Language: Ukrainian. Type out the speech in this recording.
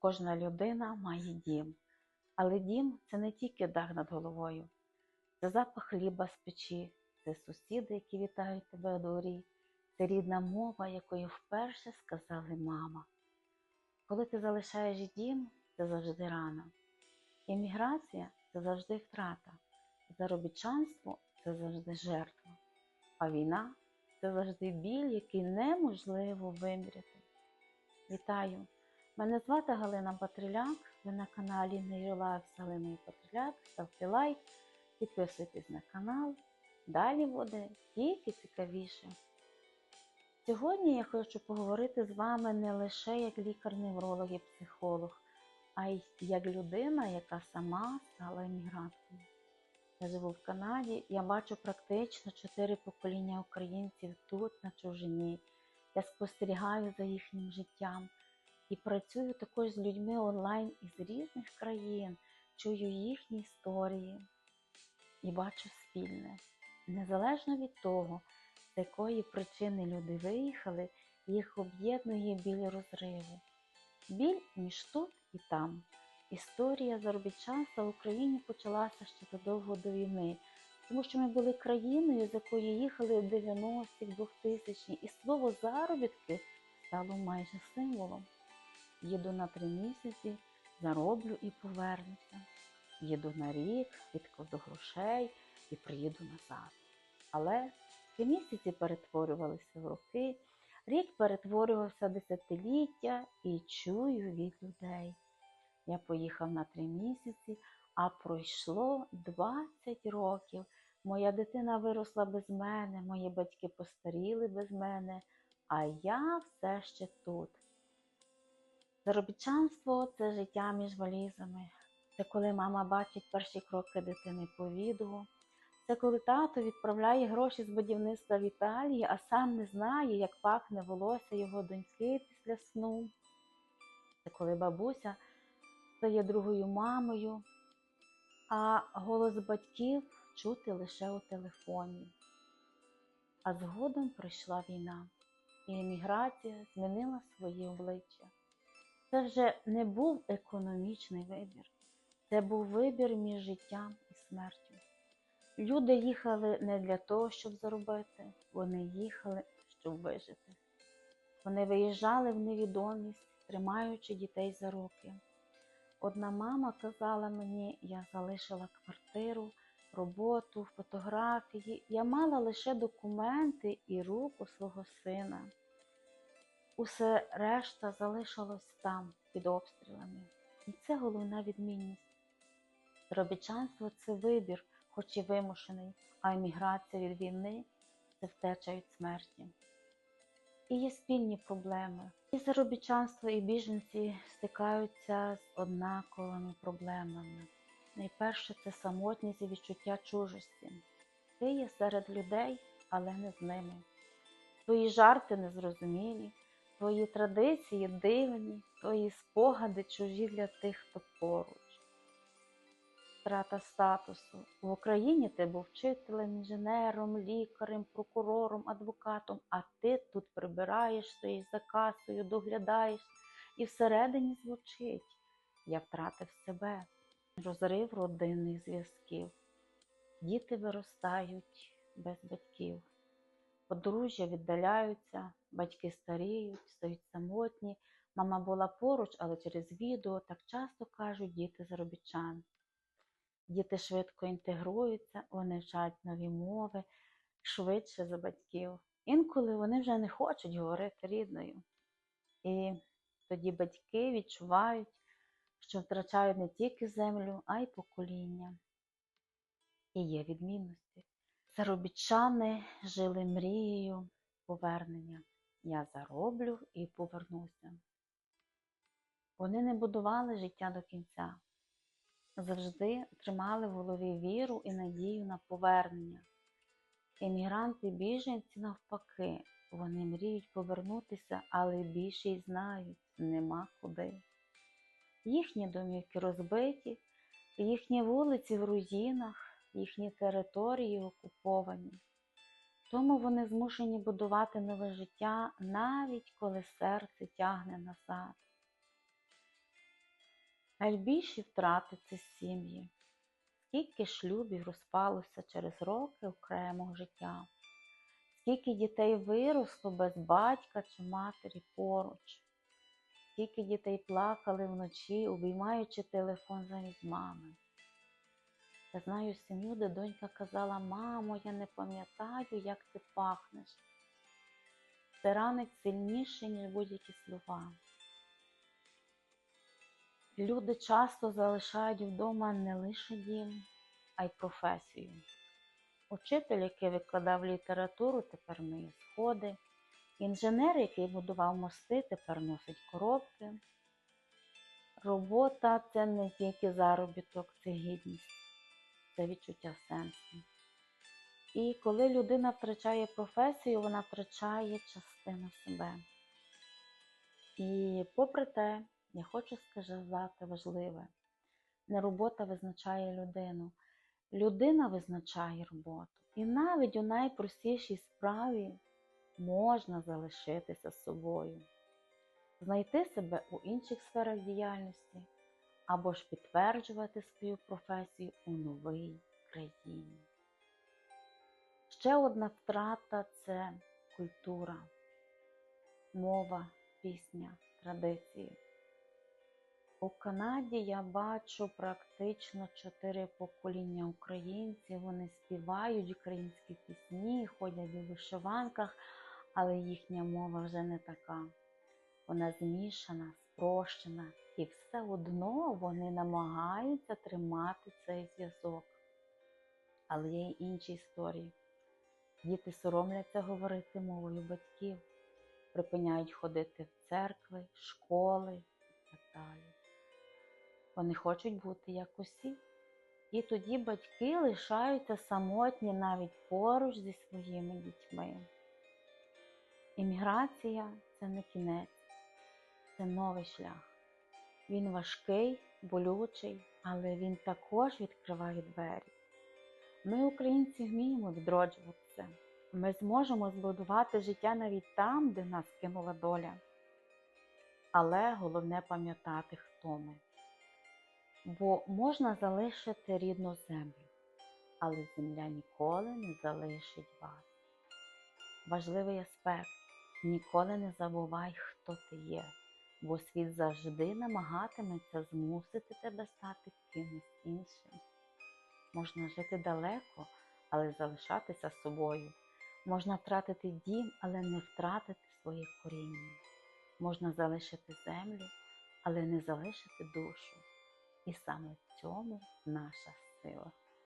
Кожна людина має дім. Але дім це не тільки дах над головою, це запах хліба з печі, це сусіди, які вітають тебе у дворі, це рідна мова, якою вперше сказали мама. Коли ти залишаєш дім, це завжди рана. Еміграція це завжди втрата. Заробітчанство це завжди жертва. А війна це завжди біль, який неможливо виміряти. Вітаю! Мене звати Галина Патриляк. Ви на каналі Нейролайф з Галиною Патриляк. Ставте лайк, підписуйтесь на канал. Далі буде тільки цікавіше. Сьогодні я хочу поговорити з вами не лише як лікар-невролог і психолог, а й як людина, яка сама стала емігранткою. Я живу в Канаді, я бачу практично чотири покоління українців тут, на чужині. Я спостерігаю за їхнім життям і працюю також з людьми онлайн із різних країн, чую їхні історії і бачу спільне. Незалежно від того, з якої причини люди виїхали, їх об'єднує біль розриву. Біль між тут і там. Історія заробітчанства в Україні почалася ще задовго до війни, тому що ми були країною, з якої їхали в 90-х, 2000-х, і слово заробітки стало майже символом. Їду на три місяці, зароблю і повернуся. Їду на рік, відкладу грошей і приїду назад. Але три місяці перетворювалися в роки, рік перетворювався десятиліття і чую від людей. Я поїхав на три місяці, а пройшло 20 років. Моя дитина виросла без мене, мої батьки постаріли без мене, а я все ще тут. Заробітчанство це життя між валізами. Це коли мама бачить перші кроки дитини по відео. Це коли тато відправляє гроші з будівництва в Італії, а сам не знає, як пахне волосся його доньки після сну. Це коли бабуся стає другою мамою, а голос батьків чути лише у телефоні. А згодом прийшла війна, і еміграція змінила своє обличчя. Це вже не був економічний вибір, це був вибір між життям і смертю. Люди їхали не для того, щоб заробити, вони їхали, щоб вижити. Вони виїжджали в невідомість, тримаючи дітей за руки. Одна мама казала мені, я залишила квартиру, роботу, фотографії. Я мала лише документи і руку свого сина. Усе решта залишилось там, під обстрілами. І це головна відмінність. Заробітчанство це вибір, хоч і вимушений, а еміграція від війни це втеча від смерті. І є спільні проблеми. І заробітчанство, і біженці стикаються з однаковими проблемами. Найперше це самотність і відчуття чужості. Ти є серед людей, але не з ними. Твої жарти незрозумілі, твої традиції дивні, твої спогади чужі для тих, хто поруч. Втрата статусу. В Україні ти був вчителем, інженером, лікарем, прокурором, адвокатом, а ти тут прибираєш, стоїш за касою, доглядаєш, і всередині звучить Я втратив себе, розрив родинних зв'язків. Діти виростають без батьків. Подружжя віддаляються, батьки старіють, стають самотні. Мама була поруч, але через відео так часто кажуть діти заробітчан. Діти швидко інтегруються, вони вчать нові мови швидше за батьків. Інколи вони вже не хочуть говорити рідною. І тоді батьки відчувають, що втрачають не тільки землю, а й покоління. І є відмінності. Заробітчани жили мрією повернення. Я зароблю і повернуся. Вони не будували життя до кінця завжди тримали в голові віру і надію на повернення. Емігранти біженці навпаки, вони мріють повернутися, але більшість знають, нема куди. Їхні домівки розбиті, їхні вулиці в руїнах, їхні території окуповані. Тому вони змушені будувати нове життя, навіть коли серце тягне назад. Найбільші втрати це сім'ї. Скільки шлюбів розпалося через роки окремого життя, скільки дітей виросло без батька чи матері поруч, скільки дітей плакали вночі, обіймаючи телефон замість мами. Я знаю сім'ю, де донька казала, мамо, я не пам'ятаю, як ти пахнеш. Це ранить сильніше, ніж будь-які слова. Люди часто залишають вдома не лише дім, а й професію. Учитель, який викладав літературу, тепер миє сходи. Інженер, який будував мости, тепер носить коробки. Робота це не тільки заробіток, це гідність, це відчуття сенсу. І коли людина втрачає професію, вона втрачає частину себе. І попри те, я хочу сказати важливе, не робота визначає людину, людина визначає роботу. І навіть у найпростішій справі можна залишитися собою, знайти себе у інших сферах діяльності або ж підтверджувати свою професію у новій країні. Ще одна втрата це культура, мова, пісня, традиції. У Канаді я бачу практично чотири покоління українців. Вони співають українські пісні, ходять у вишиванках, але їхня мова вже не така. Вона змішана, спрощена, і все одно вони намагаються тримати цей зв'язок. Але є й інші історії. Діти соромляться говорити мовою батьків, припиняють ходити в церкви, школи і так далі. Вони хочуть бути як усі. І тоді батьки лишаються самотні навіть поруч зі своїми дітьми. Імміграція це не кінець, це новий шлях. Він важкий, болючий, але він також відкриває двері. Ми, українці, вміємо відроджуватися. Ми зможемо збудувати життя навіть там, де нас кинула доля. Але головне пам'ятати, хто ми. Бо можна залишити рідну землю, але земля ніколи не залишить вас. Важливий аспект ніколи не забувай, хто ти є, бо світ завжди намагатиметься змусити тебе стати кимось іншим. Можна жити далеко, але залишатися собою. Можна втратити дім, але не втратити своє коріння. Можна залишити землю, але не залишити душу. І саме в цьому наша сила.